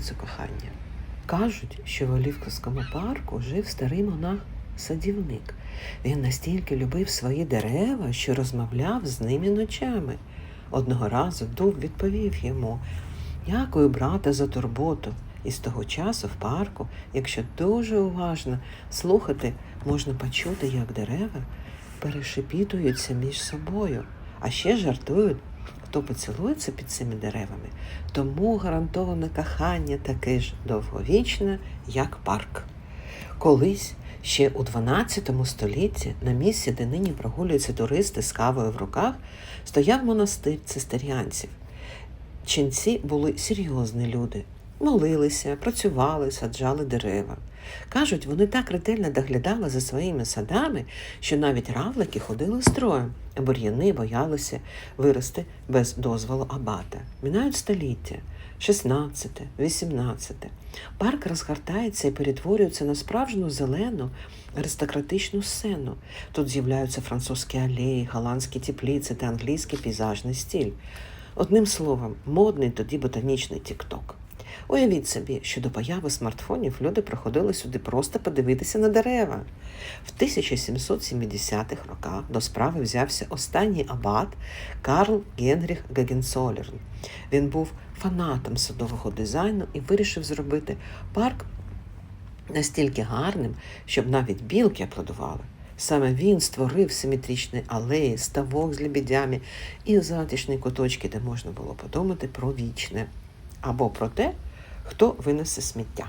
це кохання. Кажуть, що в Олівковському парку жив старий монах-садівник. Він настільки любив свої дерева, що розмовляв з ними ночами. Одного разу дуб відповів йому Дякую, брате, за турботу. І з того часу в парку, якщо дуже уважно слухати, можна почути, як дерева перешепітуються між собою, а ще жартують, хто поцілується під цими деревами, тому гарантоване кохання таке ж довговічне, як парк. Колись ще у 12 столітті на місці, де нині прогулюються туристи з кавою в руках, стояв монастир цистеріанців. Ченці були серйозні люди, молилися, працювали, саджали дерева. Кажуть, вони так ретельно доглядали за своїми садами, що навіть равлики ходили строєм, а бур'яни боялися вирости без дозволу абата. Мінають століття 16, 18. Парк розгортається і перетворюється на справжню зелену аристократичну сцену. Тут з'являються французькі алеї, голландські теплиці та англійський пейзажний стиль. Одним словом, модний тоді ботанічний тік-ток. Уявіть собі, що до появи смартфонів люди приходили сюди просто подивитися на дерева. В 1770-х роках до справи взявся останній абат Карл Генріх Гагенцолерн. Він був фанатом садового дизайну і вирішив зробити парк настільки гарним, щоб навіть білки аплодували. Саме він створив симетричні алеї, ставок з лебедями і затишні куточки, де можна було подумати про вічне або про те, хто винесе сміття.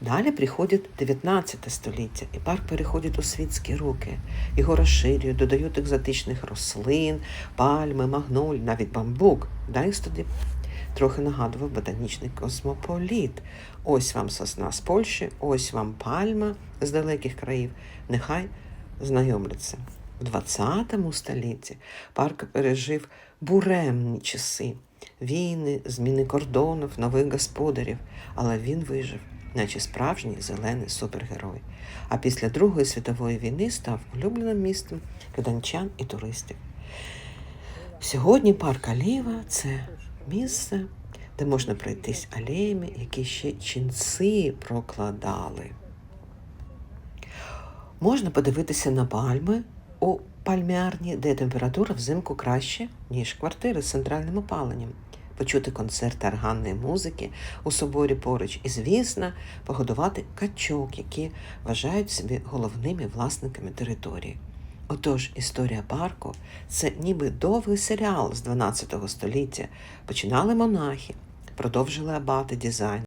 Далі приходить 19 століття, і парк переходить у світські руки. Його розширюють, додають екзотичних рослин, пальми, магноль, навіть бамбук. Дайс тоді трохи нагадував ботанічний космополіт. Ось вам сосна з Польщі, ось вам пальма з далеких країв. Нехай знайомляться. В 20 столітті парк пережив буремні часи, війни, зміни кордонів, нових господарів, але він вижив, наче справжній зелений супергерой. А після Другої світової війни став улюбленим містом киданчан і туристів. Сьогодні парк Аліва це місце, де можна пройтись алеями, які ще ченці прокладали. Можна подивитися на пальми у пальмярні, де температура взимку краще, ніж квартири з центральним опаленням, почути концерти органної музики у соборі поруч і, звісно, погодувати качок, які вважають себе головними власниками території. Отож, історія парку це ніби довгий серіал з 12 століття. Починали монахи, продовжили абати дизайн.